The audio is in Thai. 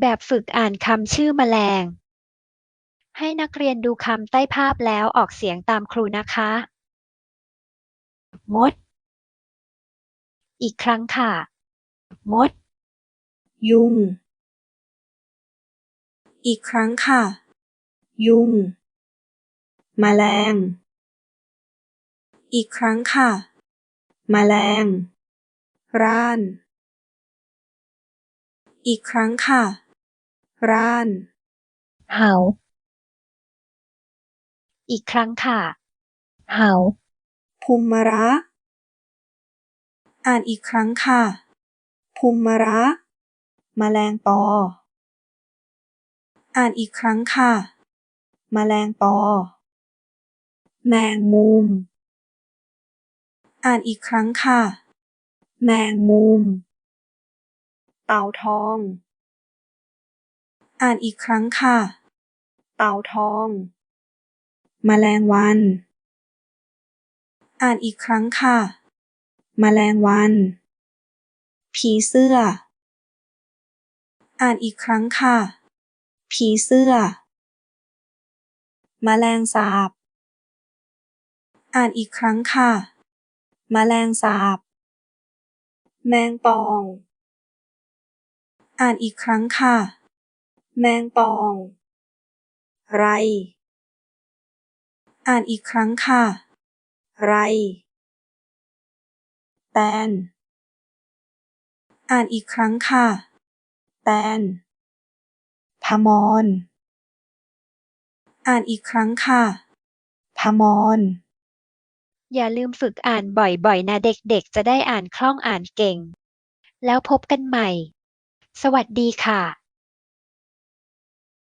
แบบฝึกอ่านคำชื่อแมลง ให้นักเรียนดูคำใต้ภาพแล้วออกเสียงตามครูนะคะ มด อีกครั้งค่ะ มด ยุง อีกครั้งค่ะ ยุง แมลง อีกครั้งค่ะ แมลง ร้าน อีกครั้งค่ะ ร้านเห่าอีกครั้งค่ะเห่าภูมิมะระ อ่านอีกครั้งค่ะ ภูมิมะระแมลงปอ อ่านอีกครั้งค่ะแมลงปอ แมงมุม อ่านอีกครั้งค่ะ แมงมุม เต่าทอง อ่านอีกครั้งค่ะ เต่าทองแมลงวัน อ่านอีกครั้งค่ะแมลงวัน ผีเสื้อ อ่านอีกครั้งค่ะ ผีเสื้อแมลงสาบ อ่านอีกครั้งค่ะแมลงสาบ แมงป่อง อ่านอีกครั้งค่ะ แมงป่อง ไร อ่านอีกครั้งค่ะ ไร แตน อ่านอีกครั้งค่ะ แตน พมร อ่านอีกครั้งค่ะ พมร อย่าลืมฝึกอ่านบ่อยๆ นะเด็กๆ จะได้อ่านคล่องอ่านเก่ง แล้วพบกันใหม่ สวัสดีค่ะ